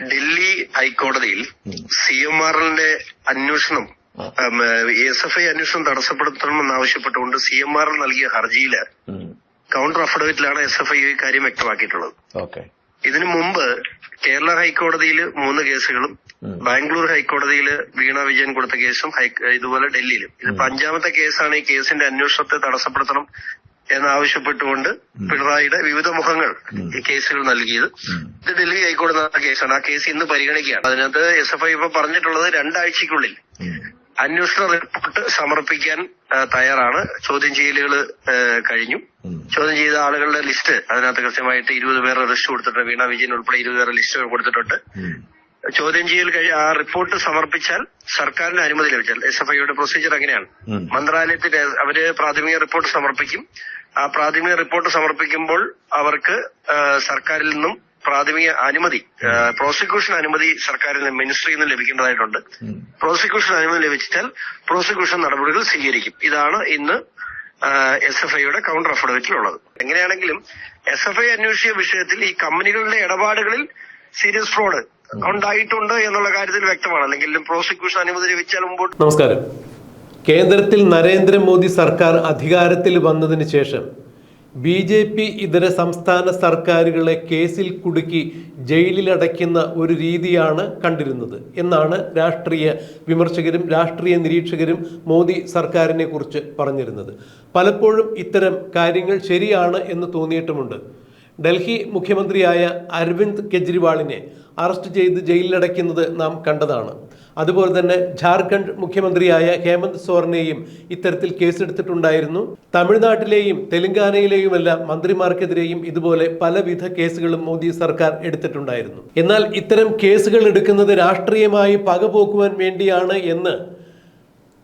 ഡൽഹി ഹൈക്കോടതിയിൽ C M R എല്ലിന്റെ അന്വേഷണം എസ് എഫ് ഐ അന്വേഷണം തടസ്സപ്പെടുത്തണമെന്ന് ആവശ്യപ്പെട്ടുകൊണ്ട് സി എം ആർ എൽ നൽകിയ ഹർജിയിൽ കൗണ്ടർ അഫിഡവിറ്റിലാണ് എസ് എഫ് ഐ കാര്യം വ്യക്തമാക്കിയിട്ടുള്ളത്. ഇതിനു മുമ്പ് കേരള ഹൈക്കോടതിയിൽ മൂന്ന് കേസുകളും ബാംഗ്ലൂർ ഹൈക്കോടതിയിൽ വീണ വിജയൻ കൊടുത്ത കേസും ഇതുപോലെ ഡൽഹിയിലും. ഇത് അഞ്ചാമത്തെ കേസാണ് ഈ കേസിന്റെ അന്വേഷണത്തെ തടസ്സപ്പെടുത്തണം എന്നാവശ്യപ്പെട്ടുകൊണ്ട് പിണറായിയുടെ വിവിധ മുഖങ്ങൾ ഈ കേസുകൾ നൽകിയത്. ഇത് ഡൽഹി ഹൈക്കോടതി നടന്ന കേസാണ്. ആ കേസ് ഇന്ന് പരിഗണിക്കുകയാണ്. അതിനകത്ത് എസ് എഫ് ഐ ഇപ്പൊ പറഞ്ഞിട്ടുള്ളത് രണ്ടാഴ്ചക്കുള്ളിൽ അന്വേഷണ റിപ്പോർട്ട് സമർപ്പിക്കാൻ തയ്യാറാണ്. ചോദ്യം ചെയ്യലുകൾ കഴിഞ്ഞു. ചോദ്യം ചെയ്ത ആളുകളുടെ ലിസ്റ്റ് അതിനകത്ത് കൃത്യമായിട്ട് ഇരുപത് പേർ റിസ്റ്റ് കൊടുത്തിട്ടുണ്ട്. വീണ വിജയൻ ഉൾപ്പെടെ ഇരുപത് പേരെ ലിസ്റ്റ് കൊടുത്തിട്ടുണ്ട്. ചോദ്യം ചെയ്യൽ കഴി ആ റിപ്പോർട്ട് സമർപ്പിച്ചാൽ സർക്കാരിന് അനുമതി ലഭിച്ചാൽ എസ് എഫ് ഐയുടെ പ്രൊസീജിയർ അങ്ങനെയാണ്. മന്ത്രാലയത്തിന്റെ അവർ പ്രാഥമിക റിപ്പോർട്ട് സമർപ്പിക്കും. ആ പ്രാഥമിക റിപ്പോർട്ട് സമർപ്പിക്കുമ്പോൾ അവർക്ക് സർക്കാരിൽ നിന്നും പ്രാഥമിക അനുമതി പ്രോസിക്യൂഷൻ അനുമതി സർക്കാരിൽ നിന്ന് മിനിസ്ട്രിയിൽ നിന്ന് ലഭിക്കേണ്ടതായിട്ടുണ്ട്. പ്രോസിക്യൂഷൻ അനുമതി ലഭിച്ചാൽ പ്രോസിക്യൂഷൻ നടപടികൾ സ്വീകരിക്കും. ഇതാണ് ഇന്ന് എസ് എഫ് ഐയുടെ കൗണ്ടർ അഫിഡവിറ്റിലുള്ളത്. എങ്ങനെയാണെങ്കിലും എസ് എഫ് ഐ അന്വേഷിച്ച വിഷയത്തിൽ ഈ കമ്പനികളുടെ ഇടപാടുകളിൽ സീരിയസ് ഫ്രോഡ് ഉണ്ടായിട്ടുണ്ട് എന്നുള്ള കാര്യത്തിൽ വ്യക്തമാണ്. അല്ലെങ്കിൽ പ്രോസിക്യൂഷൻ അനുമതി ലഭിച്ചാൽ മുമ്പോട്ട് നമസ്കാരം. കേന്ദ്രത്തിൽ നരേന്ദ്രമോദി സർക്കാർ അധികാരത്തിൽ വന്നതിന് ശേഷം ബി ജെ പി ഇതര സംസ്ഥാന സർക്കാരുകളെ കേസിൽ കുടുക്കി ജയിലിലടയ്ക്കുന്ന ഒരു രീതിയാണ് കണ്ടിരുന്നത് എന്നാണ് രാഷ്ട്രീയ വിമർശകരും രാഷ്ട്രീയ നിരീക്ഷകരും മോദി സർക്കാരിനെ കുറിച്ച് പറഞ്ഞിരുന്നത്. പലപ്പോഴും ഇത്തരം കാര്യങ്ങൾ ശരിയാണ് എന്ന് തോന്നിയിട്ടുമുണ്ട്. ഡൽഹി മുഖ്യമന്ത്രിയായ അരവിന്ദ് കെജ്രിവാളിനെ അറസ്റ്റ് ചെയ്ത് ജയിലിലടയ്ക്കുന്നത് നാം കണ്ടതാണ്. അതുപോലെ തന്നെ ജാർഖണ്ഡ് മുഖ്യമന്ത്രിയായ ഹേമന്ത് സോറിനെയും ഇത്തരത്തിൽ കേസെടുത്തിട്ടുണ്ടായിരുന്നു. തമിഴ്നാട്ടിലെയും തെലങ്കാനയിലെയുമെല്ലാം മന്ത്രിമാർക്കെതിരെയും ഇതുപോലെ പലവിധ കേസുകളും മോദി സർക്കാർ എടുത്തിട്ടുണ്ടായിരുന്നു. എന്നാൽ ഇത്തരം കേസുകൾ എടുക്കുന്നത് രാഷ്ട്രീയമായി പകപോക്കുവാൻ വേണ്ടിയാണ് എന്ന്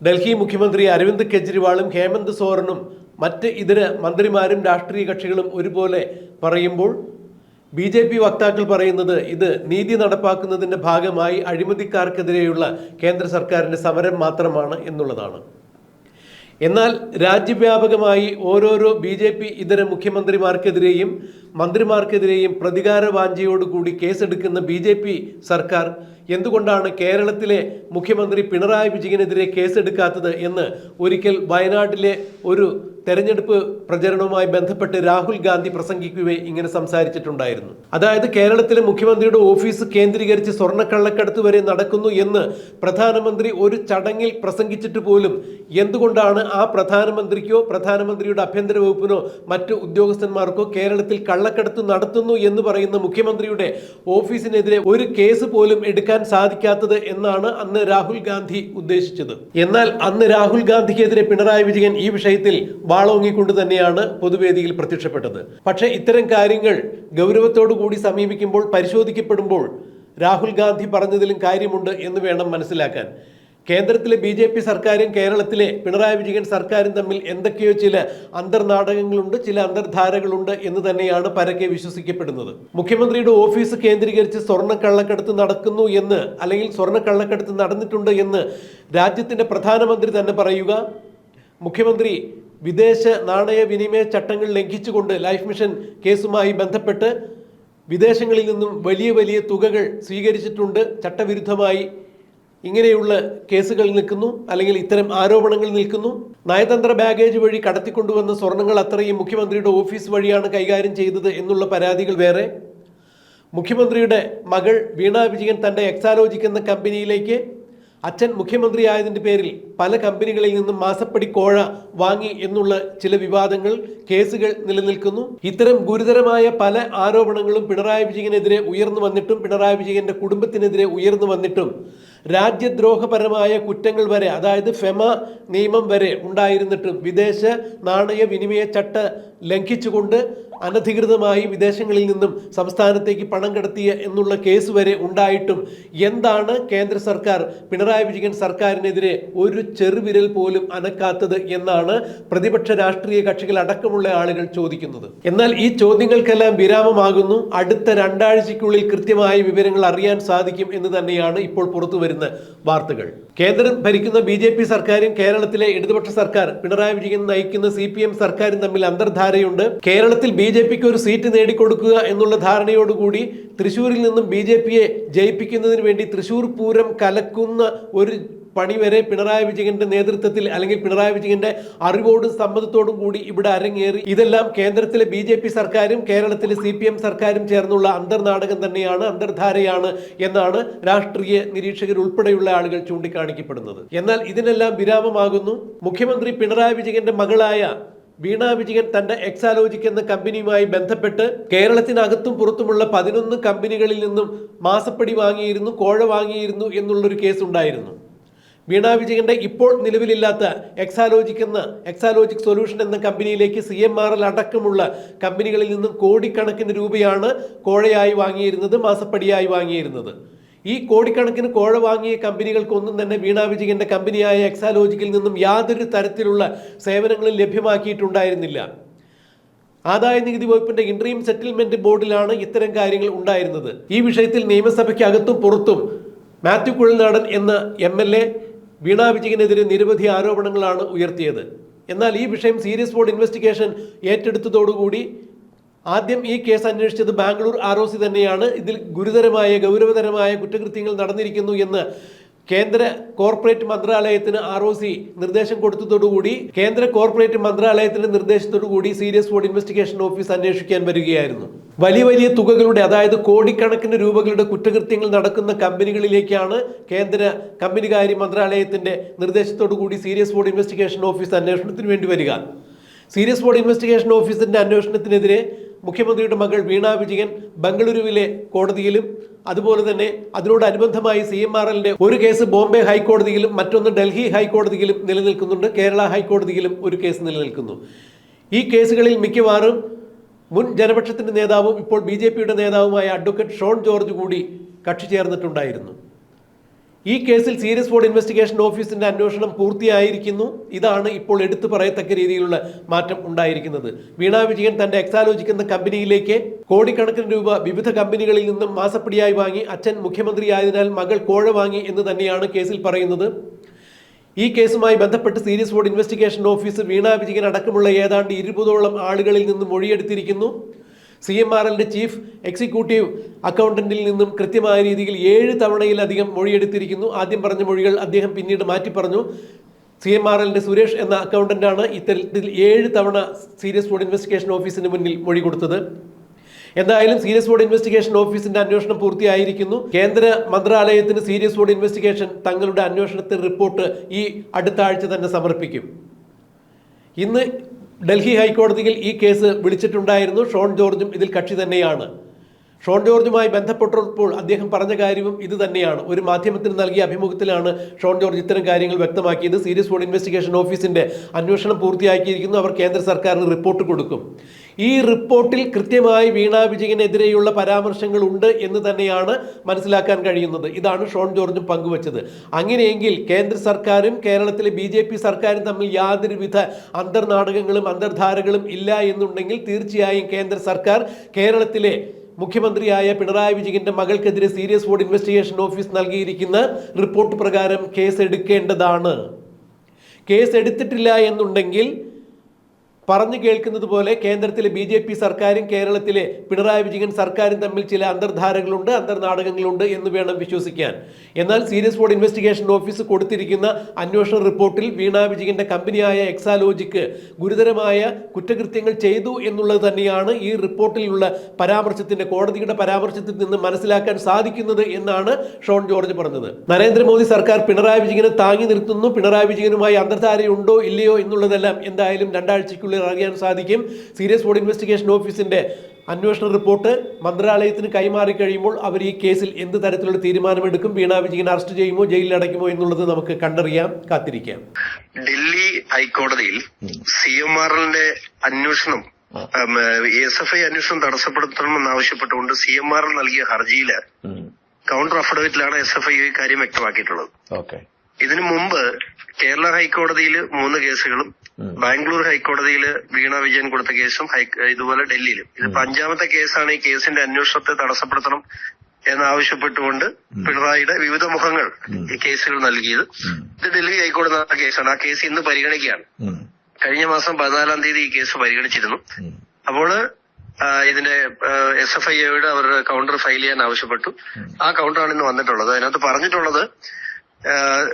ഡൽഹി മുഖ്യമന്ത്രി അരവിന്ദ് കെജ്രിവാളും ഹേമന്ത് സോറനും മറ്റ് ഇതര മന്ത്രിമാരും രാഷ്ട്രീയ കക്ഷികളും ഒരുപോലെ പറയുമ്പോൾ ബി ജെ പി വക്താക്കൾ പറയുന്നത് ഇത് നീതി നടപ്പാക്കുന്നതിന്റെ ഭാഗമായി അഴിമതിക്കാർക്കെതിരെയുള്ള കേന്ദ്ര സർക്കാരിന്റെ സമരം മാത്രമാണ് എന്നുള്ളതാണ്. എന്നാൽ രാജ്യവ്യാപകമായി ഓരോരോ ബി ജെ പി ഇതര മുഖ്യമന്ത്രിമാർക്കെതിരെയും മന്ത്രിമാർക്കെതിരെയും പ്രതികാര വാഞ്ചയോടുകൂടി കേസെടുക്കുന്ന ബി ജെ പി സർക്കാർ എന്തുകൊണ്ടാണ് കേരളത്തിലെ മുഖ്യമന്ത്രി പിണറായി വിജയനെതിരെ കേസെടുക്കാത്തത് എന്ന് ഒരിക്കൽ വയനാട്ടിലെ ഒരു തെരഞ്ഞെടുപ്പ് പ്രചരണവുമായി ബന്ധപ്പെട്ട് രാഹുൽ ഗാന്ധി പ്രസംഗിക്കുകയും ഇങ്ങനെ സംസാരിച്ചിട്ടുണ്ടായിരുന്നു. അതായത് കേരളത്തിലെ മുഖ്യമന്ത്രിയുടെ ഓഫീസ് കേന്ദ്രീകരിച്ച് സ്വർണക്കള്ളക്കടത്ത് വരെ നടക്കുന്നു എന്ന് പ്രധാനമന്ത്രി ഒരു ചടങ്ങിൽ പ്രസംഗിച്ചിട്ട് പോലും എന്തുകൊണ്ടാണ് ആ പ്രധാനമന്ത്രിക്കോ പ്രധാനമന്ത്രിയുടെ ആഭ്യന്തര വകുപ്പിനോ മറ്റ് ഉദ്യോഗസ്ഥന്മാർക്കോ കേരളത്തിൽ കള്ളക്കടത്ത് നടത്തുന്നു എന്ന് പറയുന്ന മുഖ്യമന്ത്രിയുടെ ഓഫീസിനെതിരെ ഒരു കേസ് പോലും എടുക്കാൻ സാധിക്കാത്തത് എന്നാണ് അന്ന് രാഹുൽ ഗാന്ധി ഉദ്ദേശിച്ചത്. എന്നാൽ അന്ന് രാഹുൽ ഗാന്ധിക്കെതിരെ പിണറായി വിജയൻ ഈ വിഷയത്തിൽ വാളോങ്ങിക്കൊണ്ട് തന്നെയാണ് പൊതുവേദിയിൽ പ്രത്യക്ഷപ്പെട്ടത്. പക്ഷേ ഇത്തരം കാര്യങ്ങൾ ഗൗരവത്തോടു കൂടി സമീപിക്കുമ്പോൾ പരിശോധിക്കപ്പെടുമ്പോൾ രാഹുൽ ഗാന്ധി പറഞ്ഞതിലും കാര്യമുണ്ട് എന്ന് വേണം മനസ്സിലാക്കാൻ. കേന്ദ്രത്തിലെ ബി ജെ പി സർക്കാരും കേരളത്തിലെ പിണറായി വിജയൻ സർക്കാരും തമ്മിൽ എന്തൊക്കെയോ ചില അന്തർനാടകങ്ങളുണ്ട് ചില അന്തർധാരകളുണ്ട് എന്ന് തന്നെയാണ് പരക്കെ വിശ്വസിക്കപ്പെടുന്നത്. മുഖ്യമന്ത്രിയുടെ ഓഫീസ് കേന്ദ്രീകരിച്ച് സ്വർണ കള്ളക്കടത്ത് നടക്കുന്നു എന്ന് അല്ലെങ്കിൽ സ്വർണ കള്ളക്കടത്ത് നടന്നിട്ടുണ്ട് എന്ന് രാജ്യത്തിന്റെ പ്രധാനമന്ത്രി തന്നെ പറയുക. മുഖ്യമന്ത്രി വിദേശ നാണയ വിനിമയ ചട്ടങ്ങൾ ലംഘിച്ചുകൊണ്ട് ലൈഫ് മിഷൻ കേസുമായി ബന്ധപ്പെട്ട് വിദേശങ്ങളിൽ നിന്നും വലിയ വലിയ തുകകൾ സ്വീകരിച്ചിട്ടുണ്ട്. ചട്ടവിരുദ്ധമായി ഇങ്ങനെയുള്ള കേസുകൾ നിൽക്കുന്നു അല്ലെങ്കിൽ ഇത്തരം ആരോപണങ്ങൾ നിൽക്കുന്നു. നയതന്ത്ര ബാഗേജ് വഴി കടത്തിക്കൊണ്ടുവന്ന സ്വർണങ്ങൾ അത്രയും മുഖ്യമന്ത്രിയുടെ ഓഫീസ് വഴിയാണ് കൈകാര്യം ചെയ്തത് എന്നുള്ള പരാതികൾ വേറെ. മുഖ്യമന്ത്രിയുടെ മകൾ വീണ വിജയൻ തന്റെ എക്സാലോജിക് എന്ന കമ്പനിയിലേക്ക് അച്ഛൻ മുഖ്യമന്ത്രിയായതിന്റെ പേരിൽ പല കമ്പനികളിൽ നിന്നും മാസപ്പടി കോഴ വാങ്ങി എന്നുള്ള ചില വിവാദങ്ങൾ കേസുകൾ നിലനിൽക്കുന്നു. ഇത്തരം ഗുരുതരമായ പല ആരോപണങ്ങളും പിണറായി വിജയനെതിരെ ഉയർന്നു വന്നിട്ടും പിണറായി വിജയന്റെ കുടുംബത്തിനെതിരെ ഉയർന്നു വന്നിട്ടും രാജ്യദ്രോഹപരമായ കുറ്റങ്ങൾ വരെ അതായത് ഫെമ നിയമം വരെ ഉണ്ടായിരുന്നിട്ടും വിദേശ നാണയ വിനിമയ ചട്ട ലംഘിച്ചുകൊണ്ട് അനധികൃതമായി വിദേശങ്ങളിൽ നിന്നും സംസ്ഥാനത്തേക്ക് പണം കടത്തിയ എന്നുള്ള കേസ് വരെ ഉണ്ടായിട്ടും എന്താണ് കേന്ദ്ര സർക്കാർ പിണറായി വിജയൻ സർക്കാരിനെതിരെ ഒരു ചെറുവിരൽ പോലും അനക്കാത്തത് എന്നാണ് പ്രതിപക്ഷ രാഷ്ട്രീയ കക്ഷികൾ അടക്കമുള്ള ആളുകൾ ചോദിക്കുന്നത്. എന്നാൽ ഈ ചോദ്യങ്ങൾക്കെല്ലാം വിരാമമാകുന്നു. അടുത്ത രണ്ടാഴ്ചയ്ക്കുള്ളിൽ കൃത്യമായ വിവരങ്ങൾ അറിയാൻ സാധിക്കും എന്ന് തന്നെയാണ് ഇപ്പോൾ പുറത്തു വരുന്ന വാർത്തകൾ. കേന്ദ്രം ഭരിക്കുന്ന ബി ജെ പി സർക്കാരും കേരളത്തിലെ ഇടതുപക്ഷ സർക്കാർ പിണറായി വിജയൻ നയിക്കുന്ന സി പി എം സർക്കാരും തമ്മിൽ അന്തർധാരയുണ്ട്. കേരളത്തിൽ ബി ജെ പിക്ക് ഒരു സീറ്റ് നേടിക്കൊടുക്കുക എന്നുള്ള ധാരണയോടുകൂടി തൃശൂരിൽ നിന്നും ബി ജെ പിയെ ജയിപ്പിക്കുന്നതിന് വേണ്ടി തൃശൂർ പൂരം കലക്കുന്ന ഒരു പണി വരെ പിണറായി വിജയന്റെ നേതൃത്വത്തിൽ അല്ലെങ്കിൽ പിണറായി വിജയന്റെ അറിവോടും സമ്മതത്തോടും കൂടി ഇവിടെ അരങ്ങേറി. ഇതെല്ലാം കേന്ദ്രത്തിലെ ബി ജെ പി സർക്കാരും കേരളത്തിലെ സി പി എം സർക്കാരും ചേർന്നുള്ള അന്തർനാടകം തന്നെയാണ് അന്തർധാരയാണ് എന്നാണ് രാഷ്ട്രീയ നിരീക്ഷകർ ഉൾപ്പെടെയുള്ള ആളുകൾ ചൂണ്ടിക്കാണിക്കപ്പെടുന്നത്. എന്നാൽ ഇതിനെല്ലാം വിരാമമാകുന്നു. മുഖ്യമന്ത്രി പിണറായി വിജയന്റെ മകളായ വീണ വിജയൻ തന്റെ എക്സാലോജിക് എന്ന കമ്പനിയുമായി ബന്ധപ്പെട്ട് കേരളത്തിനകത്തും പുറത്തുമുള്ള പതിനൊന്ന് കമ്പനികളിൽ നിന്നും മാസപ്പടി വാങ്ങിയിരുന്നു കോഴ വാങ്ങിയിരുന്നു എന്നുള്ളൊരു കേസ് ഉണ്ടായിരുന്നു വീണ വിജയന്റെ ഇപ്പോൾ നിലവിലില്ലാത്ത എക്സാലോജിക് എന്ന എക്സാലോജിക് സൊല്യൂഷൻ എന്ന കമ്പനിയിലേക്ക് സി എം ആർ എൽ അടക്കമുള്ള കമ്പനികളിൽ നിന്നും കോടിക്കണക്കിന് രൂപയാണ് കോഴയായി വാങ്ങിയിരുന്നത് മാസപ്പടിയായി വാങ്ങിയിരുന്നത്. ഈ കോടിക്കണക്കിന് കോഴ വാങ്ങിയ കമ്പനികൾക്കൊന്നും തന്നെ വീണ വിജയന്റെ കമ്പനിയായ എക്സാലോജിക്കിൽ നിന്നും യാതൊരു തരത്തിലുള്ള സേവനങ്ങളും ലഭ്യമാക്കിയിട്ടുണ്ടായിരുന്നില്ല. ആദായ നികുതി വകുപ്പിന്റെ ഇൻട്രീം സെറ്റിൽമെന്റ് ബോർഡിലാണ് ഇത്തരം കാര്യങ്ങൾ ഉണ്ടായിരുന്നത്. ഈ വിഷയത്തിൽ നിയമസഭയ്ക്കകത്തും പുറത്തും മാത്യു കുഴൽനാടൻ എന്ന എം എൽ എ വീണ വിജയനെതിരെ നിരവധി ആരോപണങ്ങളാണ് ഉയർത്തിയത്. എന്നാൽ ഈ വിഷയം സീരിയസ് ബോർഡ് ഇൻവെസ്റ്റിഗേഷൻ ഏറ്റെടുത്തതോടുകൂടി ആദ്യം ഈ കേസ് അന്വേഷിച്ചത് ബാംഗ്ലൂർ ആർ ഒ സി തന്നെയാണ്. ഇതിൽ ഗുരുതരമായ ഗൗരവതരമായ കുറ്റകൃത്യങ്ങൾ നടന്നിരിക്കുന്നു എന്ന് കേന്ദ്ര കോർപ്പറേറ്റ് മന്ത്രാലയത്തിന് ആർ ഒ സി നിർദ്ദേശം കൊടുത്തതോടുകൂടി കേന്ദ്ര കോർപ്പറേറ്റ് മന്ത്രാലയത്തിന്റെ നിർദ്ദേശത്തോടുകൂടി സീരിയസ് ഫോഡ് ഇൻവെസ്റ്റിഗേഷൻ ഓഫീസ് അന്വേഷിക്കാൻ വരികയായിരുന്നു. വലിയ വലിയ തുകകളുടെ അതായത് കോടിക്കണക്കിന് രൂപകളുടെ കുറ്റകൃത്യങ്ങൾ നടക്കുന്ന കമ്പനികളിലേക്കാണ് കേന്ദ്ര കമ്പനികാര്യ മന്ത്രാലയത്തിന്റെ നിർദ്ദേശത്തോടുകൂടി സീരിയസ് ഫോഡ് ഇൻവെസ്റ്റിഗേഷൻ ഓഫീസ് അന്വേഷണത്തിന് വേണ്ടി വരിക. സീരിയസ് ബോർഡ് ഇൻവെസ്റ്റിഗേഷൻ ഓഫീസിന്റെ അന്വേഷണത്തിനെതിരെ മുഖ്യമന്ത്രിയുടെ മകൾ വീണ വിജയൻ ബംഗളൂരുവിലെ കോടതിയിലും അതുപോലെ തന്നെ അതിനോടനുബന്ധമായി സി എം ആർ എല്ലിന്റെ ഒരു കേസ് ബോംബെ ഹൈക്കോടതിയിലും മറ്റൊന്ന് ഡൽഹി ഹൈക്കോടതിയിലും നിലനിൽക്കുന്നുണ്ട്. കേരള ഹൈക്കോടതിയിലും ഒരു കേസ് നിലനിൽക്കുന്നു. ഈ കേസുകളിൽ മിക്കവാറും മുൻ ജനപക്ഷത്തിന്റെ നേതാവും ഇപ്പോൾ ബി നേതാവുമായ അഡ്വക്കേറ്റ് ഷോൺ ജോർജ് കൂടി കക്ഷി ചേർന്നിട്ടുണ്ടായിരുന്നു. ഈ കേസിൽ സീരിയസ് ബോർഡ് ഇൻവെസ്റ്റിഗേഷൻ ഓഫീസിന്റെ അന്വേഷണം പൂർത്തിയായിരിക്കുന്നു. ഇതാണ് ഇപ്പോൾ എടുത്തു പറയത്തക്ക രീതിയിലുള്ള മാറ്റം ഉണ്ടായിരിക്കുന്നത്. വീണ വിജയൻ തന്റെ എക്സാലോജിക് എന്ന കമ്പനിയിലേക്ക് കോടിക്കണക്കിന് രൂപ വിവിധ കമ്പനികളിൽ നിന്നും മാസപ്പടിയായി വാങ്ങി അച്ഛൻ മുഖ്യമന്ത്രിയായതിനാൽ മകൾ കോഴ വാങ്ങി എന്ന് തന്നെയാണ് കേസിൽ പറയുന്നത്. ഈ കേസുമായി ബന്ധപ്പെട്ട് serious board investigation office Veena Vijayan അടക്കമുള്ള ഏതാണ്ട് ഇരുപതോളം ആളുകളിൽ നിന്ന് മൊഴിയെടുത്തിരിക്കുന്നു. സി എം ആർ എല്ലിന്റെ ചീഫ് എക്സിക്യൂട്ടീവ് അക്കൗണ്ടന്റിൽ നിന്നും കൃത്യമായ രീതിയിൽ ഏഴ് തവണയിലധികം മൊഴിയെടുത്തിരിക്കുന്നു. ആദ്യം പറഞ്ഞ മൊഴികൾ അദ്ദേഹം പിന്നീട് മാറ്റി പറഞ്ഞു. സി എം ആർ എല്ലിന്റെ സുരേഷ് എന്ന അക്കൗണ്ടന്റാണ് ഇത്തരത്തിൽ ഏഴ് തവണ സീരിയസ് ബോർഡ് ഇൻവെസ്റ്റിഗേഷൻ ഓഫീസിന് മുന്നിൽ മൊഴി കൊടുത്തത്. എന്തായാലും സീരിയസ് ബോർഡ് ഇൻവെസ്റ്റിഗേഷൻ ഓഫീസിന്റെ അന്വേഷണം പൂർത്തിയായിരിക്കുന്നു. കേന്ദ്ര മന്ത്രാലയത്തിന് സീരിയസ് ബോർഡ് ഇൻവെസ്റ്റിഗേഷൻ തങ്ങളുടെ അന്വേഷണത്തിന്റെ റിപ്പോർട്ട് ഈ അടുത്ത ആഴ്ച തന്നെ സമർപ്പിക്കും. ഇന്ന് ഡൽഹി ഹൈക്കോടതിയിൽ ഈ കേസ് വിളിച്ചിട്ടുണ്ടായിരുന്നു. ഷോൺ ജോർജും ഇതിൽ കക്ഷി തന്നെയാണ്. ഷോൺ ജോർജുമായി ബന്ധപ്പെട്ടപ്പോൾ അദ്ദേഹം പറഞ്ഞ കാര്യവും ഇത് തന്നെയാണ്. ഒരു മാധ്യമത്തിന് നൽകിയ അഭിമുഖത്തിലാണ് ഷോൺ ജോർജ് ഇത്തരം കാര്യങ്ങൾ വ്യക്തമാക്കിയത്. സീരിയസ് ബോർഡ് ഇൻവെസ്റ്റിഗേഷൻ ഓഫീസിന്റെ അന്വേഷണം പൂർത്തിയാക്കിയിരിക്കുന്നു. അവർ കേന്ദ്ര സർക്കാരിന് റിപ്പോർട്ട് കൊടുക്കും. ഈ റിപ്പോർട്ടിൽ കൃത്യമായി വീണ വിജയനെതിരെയുള്ള പരാമർശങ്ങൾ ഉണ്ട് എന്ന് തന്നെയാണ് മനസ്സിലാക്കാൻ കഴിയുന്നത്. ഇതാണ് ഷോൺ ജോർജും പങ്കുവച്ചത്. അങ്ങനെയെങ്കിൽ കേന്ദ്ര സർക്കാരും കേരളത്തിലെ ബി ജെ പി സർക്കാരും തമ്മിൽ യാതൊരുവിധ അന്തർനാടകങ്ങളും അന്തർധാരകളും ഇല്ല എന്നുണ്ടെങ്കിൽ തീർച്ചയായും കേന്ദ്ര സർക്കാർ കേരളത്തിലെ മുഖ്യമന്ത്രിയായ പിണറായി വിജയന്റെ മകൾക്കെതിരെ സീരിയസ് ബോർഡ് ഇൻവെസ്റ്റിഗേഷൻ ഓഫീസ് നൽകിയിരിക്കുന്ന റിപ്പോർട്ട് പ്രകാരം കേസ് എടുക്കേണ്ടതാണ്. കേസ് എടുത്തിട്ടില്ല എന്നുണ്ടെങ്കിൽ പറഞ്ഞു കേൾക്കുന്നത് പോലെ കേന്ദ്രത്തിലെ ബി ജെ പി സർക്കാരും കേരളത്തിലെ പിണറായി വിജയൻ സർക്കാരും തമ്മിൽ ചില അന്തർധാരകളുണ്ട് അന്തർനാടകങ്ങളുണ്ട് എന്ന് വേണം വിശ്വസിക്കാൻ. എന്നാൽ സീരിയസ് ഫോർഡ് ഇൻവെസ്റ്റിഗേഷൻ ഓഫീസ് കൊടുത്തിരിക്കുന്ന അന്വേഷണ റിപ്പോർട്ടിൽ വീണ വിജയന്റെ കമ്പനിയായ എക്സാലോജിക്ക് ഗുരുതരമായ കുറ്റകൃത്യങ്ങൾ ചെയ്തു എന്നുള്ളത് തന്നെയാണ് ഈ റിപ്പോർട്ടിലുള്ള പരാമർശത്തിന്റെ കോടതിയുടെ പരാമർശത്തിൽ നിന്ന് മനസ്സിലാക്കാൻ സാധിക്കുന്നത് എന്നാണ് ഷോൺ ജോർജ് പറഞ്ഞത്. നരേന്ദ്രമോദി സർക്കാർ പിണറായി വിജയനെ താങ്ങി നിർത്തുന്നു. പിണറായി വിജയനുമായി അന്തർധാരയുണ്ടോ ഇല്ലയോ എന്നുള്ളതെല്ലാം എന്തായാലും രണ്ടാഴ്ചയ്ക്കുള്ളിൽ അറിയാൻ സാധിക്കും. സീരിയസ് ഫോഡ് ഇൻവെസ്റ്റിഗേഷൻ ഓഫീസിന്റെ അന്വേഷണ റിപ്പോർട്ട് മന്ത്രാലയത്തിന് കൈമാറി കഴിയുമ്പോൾ അവർ ഈ കേസിൽ എന്ത് തരത്തിലുള്ള തീരുമാനമെടുക്കും? വീണ വിജയൻ അറസ്റ്റ് ചെയ്യുമോ? ജയിലിൽ അടയ്ക്കുമോ എന്നുള്ളത് നമുക്ക് കണ്ടറിയാം കാത്തിരിക്കാം. ഡൽഹി ഹൈക്കോടതിയിൽ സി എം ആർ എല്ലിന്റെ അന്വേഷണം എസ് എഫ് ഐ അന്വേഷണം തടസ്സപ്പെടുത്തണമെന്ന് ആവശ്യപ്പെട്ടുകൊണ്ട് സി എം ആർ എൽ നൽകിയ ഹർജിയിൽ കൗണ്ടർ അഫിഡവിറ്റിലാണ് എസ് എഫ് ഐ ഈ കാര്യം വ്യക്തമാക്കിയിട്ടുള്ളത്. ഓക്കെ. ഇതിനു മുമ്പ് കേരള ഹൈക്കോടതിയിൽ മൂന്ന് കേസുകളും ബാംഗ്ലൂർ ഹൈക്കോടതിയിൽ വീണ വിജയൻ കൊടുത്ത കേസും ഇതുപോലെ ഡൽഹിയിലും. ഇതിപ്പോ അഞ്ചാമത്തെ കേസാണ് ഈ കേസിന്റെ അന്വേഷണത്തെ തടസ്സപ്പെടുത്തണം എന്നാവശ്യപ്പെട്ടുകൊണ്ട് പിണറായിയുടെ വിവിധ മുഖങ്ങൾ ഈ കേസുകൾ നൽകിയത്. ഇത് ഡൽഹി ഹൈക്കോടതി കേസാണ്. ആ കേസ് ഇന്ന് പരിഗണിക്കുകയാണ്. കഴിഞ്ഞ മാസം പതിനാലാം തീയതി ഈ കേസ് പരിഗണിച്ചിരുന്നു. അപ്പോൾ ഇതിന്റെ എസ് എഫ് ഐ ഒയുടെ അവർ കൗണ്ടർ ഫയൽ ചെയ്യാൻ ആവശ്യപ്പെട്ടു. ആ കൗണ്ടറാണ് ഇന്ന് വന്നിട്ടുള്ളത്. അതിനകത്ത് പറഞ്ഞിട്ടുള്ളത്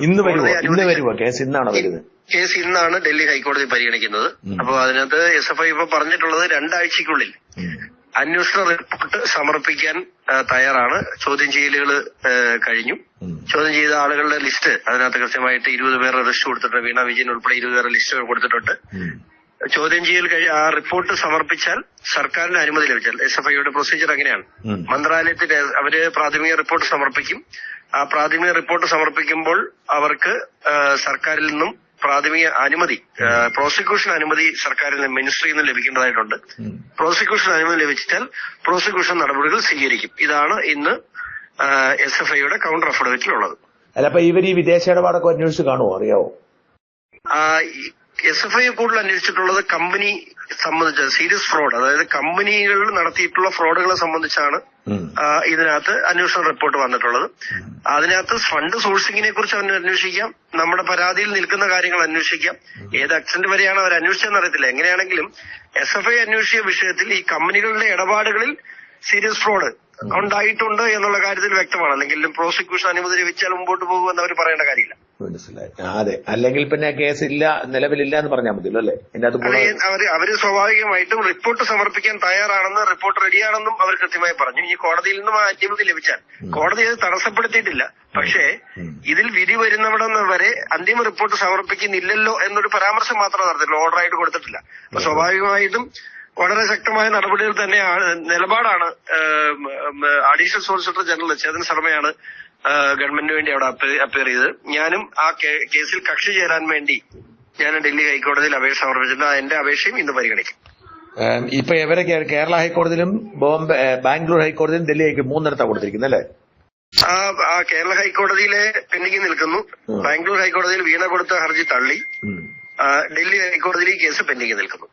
ഇന്ന് വരുമോ ഇന്ന് വരുമോ കേസ് ഇന്നാണോ വരുന്നത്? കേസ് ഇന്നാണ് ഡൽഹി ഹൈക്കോടതി പരിഗണിക്കുന്നത്. അപ്പോൾ അതിനകത്ത് എസ് എഫ് ഐ ഇപ്പൊ പറഞ്ഞിട്ടുള്ളത് രണ്ടാഴ്ചക്കുള്ളിൽ. അന്വേഷണ റിപ്പോർട്ട് സമർപ്പിക്കാൻ തയ്യാറാണ്. ചോദ്യം ചെയ്യലുകൾ കഴിഞ്ഞു. ചോദ്യം ചെയ്ത ആളുകളുടെ ലിസ്റ്റ് അതിനകത്ത് കൃത്യമായിട്ട് ഇരുപത് പേരുടെ ലിസ്റ്റ് കൊടുത്തിട്ടുണ്ട്. വീണ വിജയൻ ഉൾപ്പെടെ ഇരുപത് പേരുടെ ലിസ്റ്റ് കൊടുത്തിട്ടുണ്ട്. ചോദ്യം ചെയ്യൽ കഴി ആ റിപ്പോർട്ട് സമർപ്പിച്ചാൽ സർക്കാരിന് അനുമതി ലഭിച്ചാൽ എസ് എഫ് ഐയുടെ പ്രൊസീജിയർ അങ്ങനെയാണ്. മന്ത്രാലയത്തിന്റെ മന്ത്രാലയത്തിന് അവർ പ്രാഥമിക റിപ്പോർട്ട് സമർപ്പിക്കും. ആ പ്രാഥമിക റിപ്പോർട്ട് സമർപ്പിക്കുമ്പോൾ അവർക്ക് സർക്കാരിൽ നിന്നും പ്രാഥമിക അനുമതി പ്രോസിക്യൂഷൻ അനുമതി സർക്കാരിൽ നിന്ന് മിനിസ്ട്രിയിൽ നിന്ന് ലഭിക്കേണ്ടതായിട്ടുണ്ട്. പ്രോസിക്യൂഷൻ അനുമതി ലഭിച്ചാൽ പ്രോസിക്യൂഷൻ നടപടികൾ സ്വീകരിക്കും. ഇതാണ് ഇന്ന് എസ് എഫ് ഐയുടെ കൗണ്ടർ അഫിഡവിറ്റിലുള്ളത്. അല്ല അപ്പൊ ഇവർ ഈ വിദേശ ഇടപാടൊക്കെ അന്വേഷിച്ച് കാണുമോ അറിയാവോ? എസ് എഫ് ഐ കൂടുതൽ അന്വേഷിച്ചിട്ടുള്ളത് കമ്പനി സംബന്ധിച്ച സീരിയസ് ഫ്രോഡ് അതായത് കമ്പനികൾ നടത്തിയിട്ടുള്ള ഫ്രോഡുകളെ സംബന്ധിച്ചാണ്. ഇതിനകത്ത് അന്വേഷണ റിപ്പോർട്ട് വന്നിട്ടുള്ളത്. അതിനകത്ത് ഫണ്ട് സോഴ്സിങ്ങിനെ കുറിച്ച് അന്വേഷിക്കാം നമ്മുടെ പരാതിയിൽ നിൽക്കുന്ന കാര്യങ്ങൾ അന്വേഷിക്കാം ഏത് അക്സന്റ് വരെയാണ് അവർ അന്വേഷിച്ചതെന്ന് അറിയത്തില്ല. എങ്ങനെയാണെങ്കിലും എസ് എഫ് ഐ അന്വേഷിച്ച വിഷയത്തിൽ ഈ കമ്പനികളുടെ ഇടപാടുകളിൽ സീരിയസ് ഫ്രോഡ് ഉണ്ടായിട്ടുണ്ട് എന്നുള്ള കാര്യത്തിൽ വ്യക്തമാണ്. അല്ലെങ്കിൽ പ്രോസിക്യൂഷൻ അനുമതി ലഭിച്ചാൽ മുമ്പോട്ട് പോകുമെന്ന് അവർ പറയേണ്ട കാര്യമില്ല. മനസ്സിലായി. അതെ. അല്ലെങ്കിൽ പിന്നെ കേസ് ഇല്ല നിലവിലില്ല എന്ന് പറഞ്ഞാൽ മതിയല്ലോ അല്ലെ? എന്റെ അത് അവർ അവർ സ്വാഭാവികമായിട്ടും റിപ്പോർട്ട് സമർപ്പിക്കാൻ തയ്യാറാണെന്ന് റിപ്പോർട്ട് റെഡിയാണെന്നും അവർ കൃത്യമായി പറഞ്ഞു. ഈ കോടതിയിൽ നിന്നും ആ അനുമതി ലഭിച്ചാൽ. കോടതി അത് തടസ്സപ്പെടുത്തിയിട്ടില്ല. പക്ഷേ ഇതിൽ വിധി വരുന്നവിടം വരെ അന്തിമ റിപ്പോർട്ട് സമർപ്പിക്കുന്നില്ലല്ലോ എന്നൊരു പരാമർശം മാത്രമേ നടത്തിയിട്ടുള്ളൂ ഓർഡറായിട്ട് കൊടുത്തിട്ടില്ല. അപ്പൊ സ്വാഭാവികമായിട്ടും വളരെ ശക്തമായ നടപടികൾ തന്നെയാണ് നിലപാടാണ് അഡീഷണൽ സോളിസിറ്റർ ജനറൽ ചേതൻ ശർമ്മയാണ് ഗവൺമെന്റിന് വേണ്ടി അവിടെ അപ്പിയർ ചെയ്തത്. ഞാനും ആ കേസിൽ കക്ഷി ചേരാൻ വേണ്ടി ഞാൻ ഡൽഹി ഹൈക്കോടതിയിൽ അപേക്ഷ സമർപ്പിച്ചിട്ടുണ്ട്. എന്റെ അപേക്ഷയും ഇന്ന് പരിഗണിക്കും. ഇപ്പൊ ഇവരെ കേരള ഹൈക്കോടതിയിലും ബോംബെ ബാംഗ്ലൂർ ഹൈക്കോടതിയിലും ഡൽഹി ഹൈക്കോടതി മൂന്നിടത്താണ് കൊടുത്തിരിക്കുന്നത് അല്ലേ? ആ കേരള ഹൈക്കോടതിയിലെ പെൻഡിംഗ് നിൽക്കുന്നു. ബാംഗ്ലൂർ ഹൈക്കോടതിയിൽ വീണ കൊടുത്ത ഹർജി തള്ളി. ഡൽഹി ഹൈക്കോടതിയിൽ ഈ കേസ് പെൻഡിംഗ് നിൽക്കുന്നു.